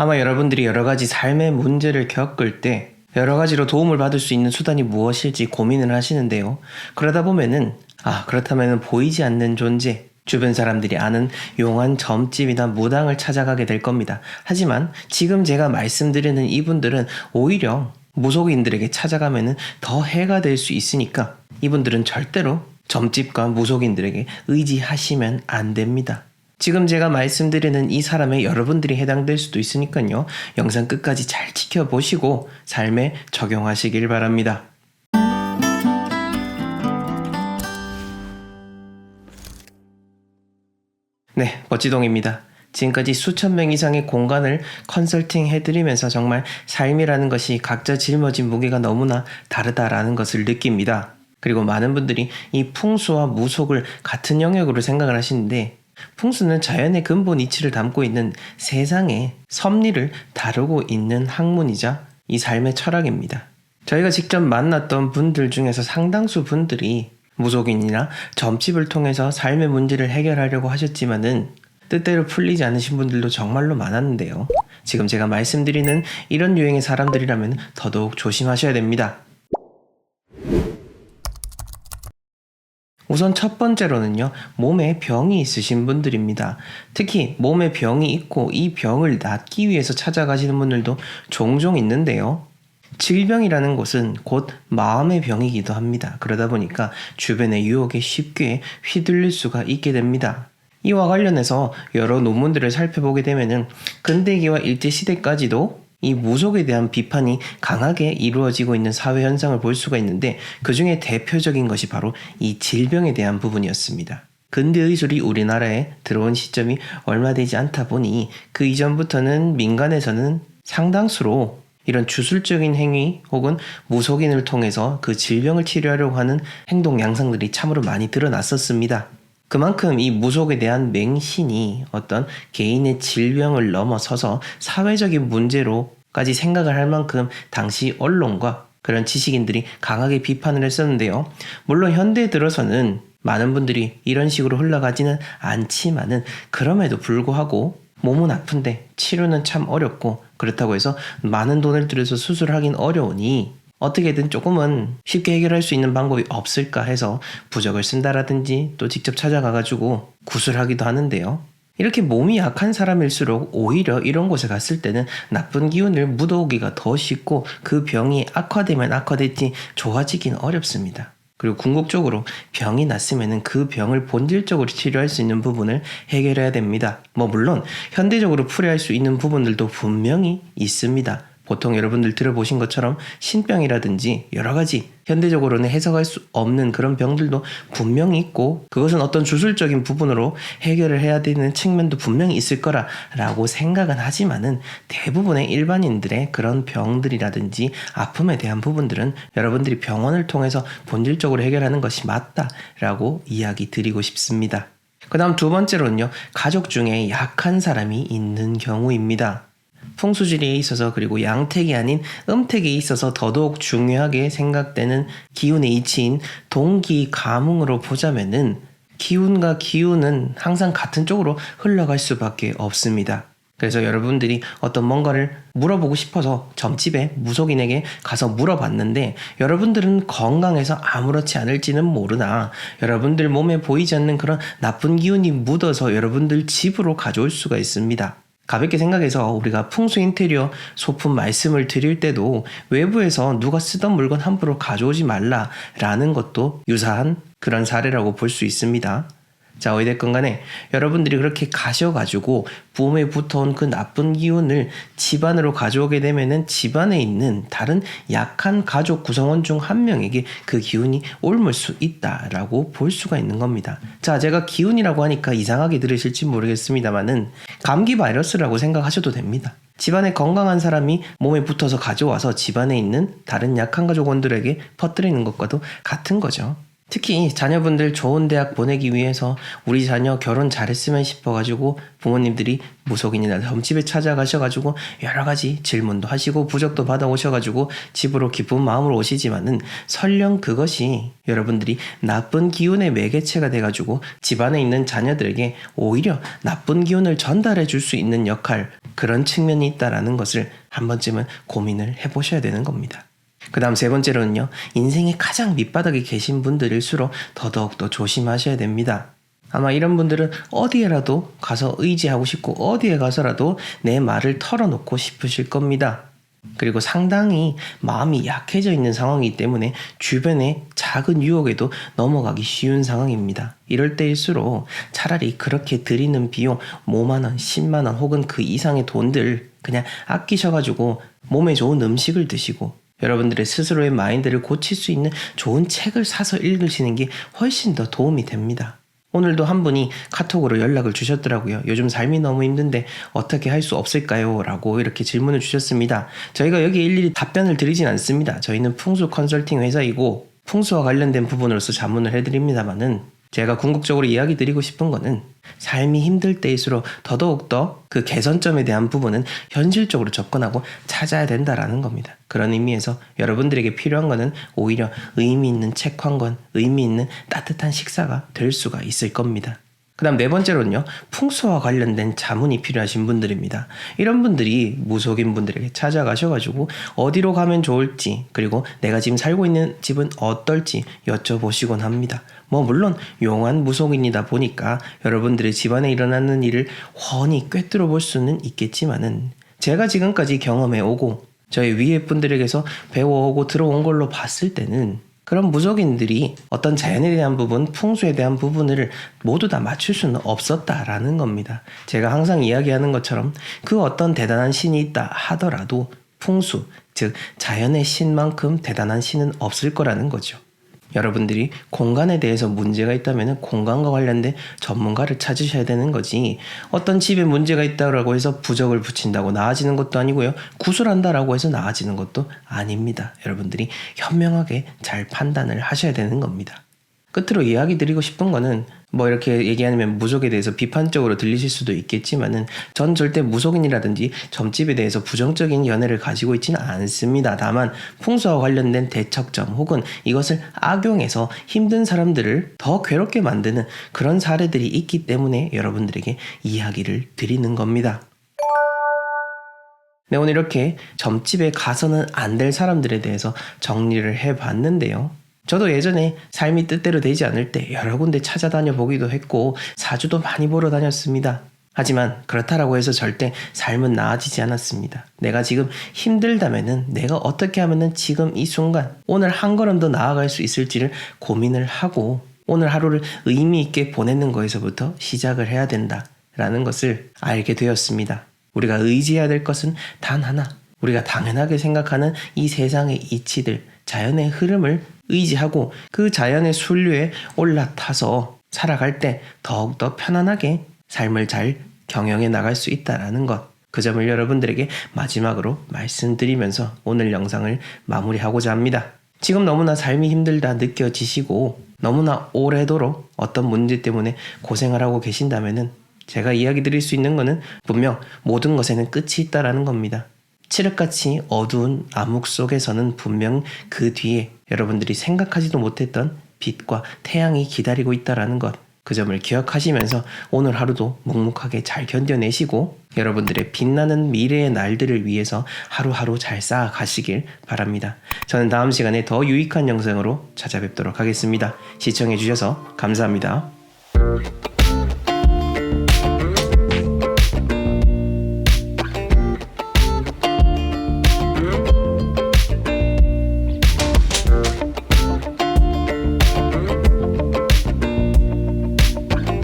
아마 여러분들이 여러 가지 삶의 문제를 겪을 때 여러 가지로 도움을 받을 수 있는 수단이 무엇일지 고민을 하시는데요. 그러다 보면은 아 그렇다면 보이지 않는 존재 주변 사람들이 아는 용한 점집이나 무당을 찾아가게 될 겁니다. 하지만 지금 제가 말씀드리는 이분들은 오히려 무속인들에게 찾아가면은 더 해가 될 수 있으니까 이분들은 절대로 점집과 무속인들에게 의지하시면 안 됩니다. 지금 제가 말씀드리는 이 사람에 여러분들이 해당될 수도 있으니까요. 영상 끝까지 잘 지켜보시고 삶에 적용하시길 바랍니다. 네, 멋지동입니다. 지금까지 수천 명 이상의 공간을 컨설팅 해드리면서 정말 삶이라는 것이 각자 짊어진 무게가 너무나 다르다라는 것을 느낍니다. 그리고 많은 분들이 이 풍수와 무속을 같은 영역으로 생각을 하시는데 풍수는 자연의 근본 이치를 담고 있는 세상의 섭리를 다루고 있는 학문이자 이 삶의 철학입니다. 저희가 직접 만났던 분들 중에서 상당수 분들이 무속인이나 점집을 통해서 삶의 문제를 해결하려고 하셨지만은 뜻대로 풀리지 않으신 분들도 정말로 많았는데요. 지금 제가 말씀드리는 이런 유행의 사람들이라면 더더욱 조심하셔야 됩니다. 우선 첫 번째로는요, 몸에 병이 있으신 분들입니다. 특히 몸에 병이 있고 이 병을 낫기 위해서 찾아가시는 분들도 종종 있는데요. 질병이라는 것은 곧 마음의 병이기도 합니다. 그러다 보니까 주변의 유혹에 쉽게 휘둘릴 수가 있게 됩니다. 이와 관련해서 여러 논문들을 살펴보게 되면은 근대기와 일제시대까지도 이 무속에 대한 비판이 강하게 이루어지고 있는 사회 현상을 볼 수가 있는데 그 중에 대표적인 것이 바로 이 질병에 대한 부분이었습니다. 근대 의술이 우리나라에 들어온 시점이 얼마 되지 않다 보니 그 이전부터는 민간에서는 상당수로 이런 주술적인 행위 혹은 무속인을 통해서 그 질병을 치료하려고 하는 행동 양상들이 참으로 많이 드러났었습니다. 그만큼 이 무속에 대한 맹신이 어떤 개인의 질병을 넘어서서 사회적인 문제로까지 생각을 할 만큼 당시 언론과 그런 지식인들이 강하게 비판을 했었는데요. 물론 현대에 들어서는 많은 분들이 이런 식으로 흘러가지는 않지만은 그럼에도 불구하고 몸은 아픈데 치료는 참 어렵고 그렇다고 해서 많은 돈을 들여서 수술하긴 어려우니 어떻게든 조금은 쉽게 해결할 수 있는 방법이 없을까 해서 부적을 쓴다라든지 또 직접 찾아가가지고 구술하기도 하는데요. 이렇게 몸이 약한 사람일수록 오히려 이런 곳에 갔을 때는 나쁜 기운을 묻어오기가 더 쉽고 그 병이 악화되면 악화됐지 좋아지긴 어렵습니다. 그리고 궁극적으로 병이 났으면 그 병을 본질적으로 치료할 수 있는 부분을 해결해야 됩니다. 뭐 물론 현대적으로 풀이할 수 있는 부분들도 분명히 있습니다. 보통 여러분들 들어보신 것처럼 신병이라든지 여러 가지 현대적으로는 해석할 수 없는 그런 병들도 분명히 있고 그것은 어떤 주술적인 부분으로 해결을 해야 되는 측면도 분명히 있을 거라라고 생각은 하지만은 대부분의 일반인들의 그런 병들이라든지 아픔에 대한 부분들은 여러분들이 병원을 통해서 본질적으로 해결하는 것이 맞다라고 이야기 드리고 싶습니다. 그 다음 두 번째로는요, 가족 중에 약한 사람이 있는 경우입니다. 풍수지리에 있어서 그리고 양택이 아닌 음택에 있어서 더더욱 중요하게 생각되는 기운의 이치인 동기 가뭉으로 보자면은 기운과 기운은 항상 같은 쪽으로 흘러갈 수밖에 없습니다. 그래서 여러분들이 어떤 뭔가를 물어보고 싶어서 점집에 무속인에게 가서 물어봤는데 여러분들은 건강해서 아무렇지 않을지는 모르나 여러분들 몸에 보이지 않는 그런 나쁜 기운이 묻어서 여러분들 집으로 가져올 수가 있습니다. 가볍게 생각해서 우리가 풍수 인테리어 소품 말씀을 드릴 때도 외부에서 누가 쓰던 물건 함부로 가져오지 말라라는 것도 유사한 그런 사례라고 볼 수 있습니다. 자, 어찌됐건 간에 여러분들이 그렇게 가셔가지고 부모에 붙어온 그 나쁜 기운을 집안으로 가져오게 되면은 집안에 있는 다른 약한 가족 구성원 중 한 명에게 그 기운이 옮을 수 있다라고 볼 수가 있는 겁니다. 자, 제가 기운이라고 하니까 이상하게 들으실지 모르겠습니다만은 감기 바이러스라고 생각하셔도 됩니다. 집안에 건강한 사람이 몸에 붙어서 가져와서 집안에 있는 다른 약한 가족원들에게 퍼뜨리는 것과도 같은 거죠. 특히 자녀분들 좋은 대학 보내기 위해서 우리 자녀 결혼 잘했으면 싶어가지고 부모님들이 무속인이나 점집에 찾아가셔가지고 여러 가지 질문도 하시고 부적도 받아오셔가지고 집으로 기쁜 마음으로 오시지만은 설령 그것이 여러분들이 나쁜 기운의 매개체가 돼가지고 집안에 있는 자녀들에게 오히려 나쁜 기운을 전달해 줄 수 있는 역할 그런 측면이 있다라는 것을 한 번쯤은 고민을 해보셔야 되는 겁니다. 그 다음 세 번째로는요, 인생의 가장 밑바닥에 계신 분들일수록 더더욱더 조심하셔야 됩니다. 아마 이런 분들은 어디에라도 가서 의지하고 싶고 어디에 가서라도 내 말을 털어놓고 싶으실 겁니다. 그리고 상당히 마음이 약해져 있는 상황이기 때문에 주변의 작은 유혹에도 넘어가기 쉬운 상황입니다. 이럴 때일수록 차라리 그렇게 드리는 비용 5만원, 10만원 혹은 그 이상의 돈들 그냥 아끼셔가지고 몸에 좋은 음식을 드시고 여러분들의 스스로의 마인드를 고칠 수 있는 좋은 책을 사서 읽으시는 게 훨씬 더 도움이 됩니다. 오늘도 한 분이 카톡으로 연락을 주셨더라고요. 요즘 삶이 너무 힘든데 어떻게 할 수 없을까요? 라고 이렇게 질문을 주셨습니다. 저희가 여기 일일이 답변을 드리진 않습니다. 저희는 풍수 컨설팅 회사이고 풍수와 관련된 부분으로서 자문을 해드립니다만은 제가 궁극적으로 이야기 드리고 싶은 거는 삶이 힘들 때일수록 더더욱더 그 개선점에 대한 부분은 현실적으로 접근하고 찾아야 된다라는 겁니다. 그런 의미에서 여러분들에게 필요한 거는 오히려 의미 있는 책 한 권, 의미 있는 따뜻한 식사가 될 수가 있을 겁니다. 그 다음 네 번째로는요, 풍수와 관련된 자문이 필요하신 분들입니다. 이런 분들이 무속인 분들에게 찾아가셔가지고 어디로 가면 좋을지, 그리고 내가 지금 살고 있는 집은 어떨지 여쭤보시곤 합니다. 뭐, 물론 용한 무속인이다 보니까 여러분들의 집안에 일어나는 일을 훤히 꿰뚫어 볼 수는 있겠지만은, 제가 지금까지 경험해 오고, 저희 위에 분들에게서 배워오고 들어온 걸로 봤을 때는 그런 무속인들이 어떤 자연에 대한 부분, 풍수에 대한 부분을 모두 다 맞출 수는 없었다라는 겁니다. 제가 항상 이야기하는 것처럼 그 어떤 대단한 신이 있다 하더라도 풍수, 즉 자연의 신만큼 대단한 신은 없을 거라는 거죠. 여러분들이 공간에 대해서 문제가 있다면 공간과 관련된 전문가를 찾으셔야 되는 거지. 어떤 집에 문제가 있다고 해서 부적을 붙인다고 나아지는 것도 아니고요. 구슬한다라고 해서 나아지는 것도 아닙니다. 여러분들이 현명하게 잘 판단을 하셔야 되는 겁니다. 끝으로 이야기 드리고 싶은 거는 뭐 이렇게 얘기하면 무속에 대해서 비판적으로 들리실 수도 있겠지만은 전 절대 무속인이라든지 점집에 대해서 부정적인 연애를 가지고 있지는 않습니다. 다만 풍수와 관련된 대척점 혹은 이것을 악용해서 힘든 사람들을 더 괴롭게 만드는 그런 사례들이 있기 때문에 여러분들에게 이야기를 드리는 겁니다. 네, 오늘 이렇게 점집에 가서는 안 될 사람들에 대해서 정리를 해 봤는데요. 저도 예전에 삶이 뜻대로 되지 않을 때 여러 군데 찾아다녀 보기도 했고 사주도 많이 보러 다녔습니다. 하지만 그렇다라고 해서 절대 삶은 나아지지 않았습니다. 내가 지금 힘들다면은 내가 어떻게 하면은 지금 이 순간 오늘 한 걸음 더 나아갈 수 있을지를 고민을 하고 오늘 하루를 의미 있게 보내는 거에서부터 시작을 해야 된다라는 것을 알게 되었습니다. 우리가 의지해야 될 것은 단 하나. 우리가 당연하게 생각하는 이 세상의 이치들, 자연의 흐름을 의지하고 그 자연의 순류에 올라타서 살아갈 때 더욱더 편안하게 삶을 잘 경영해 나갈 수 있다라는 것. 그 점을 여러분들에게 마지막으로 말씀드리면서 오늘 영상을 마무리하고자 합니다. 지금 너무나 삶이 힘들다 느껴지시고 너무나 오래도록 어떤 문제 때문에 고생을 하고 계신다면은 제가 이야기 드릴 수 있는 거는 분명 모든 것에는 끝이 있다라는 겁니다. 칠흑같이 어두운 암흑 속에서는 분명 그 뒤에 여러분들이 생각하지도 못했던 빛과 태양이 기다리고 있다라는 것. 그 점을 기억하시면서 오늘 하루도 묵묵하게 잘 견뎌내시고 여러분들의 빛나는 미래의 날들을 위해서 하루하루 잘 쌓아가시길 바랍니다. 저는 다음 시간에 더 유익한 영상으로 찾아뵙도록 하겠습니다. 시청해주셔서 감사합니다.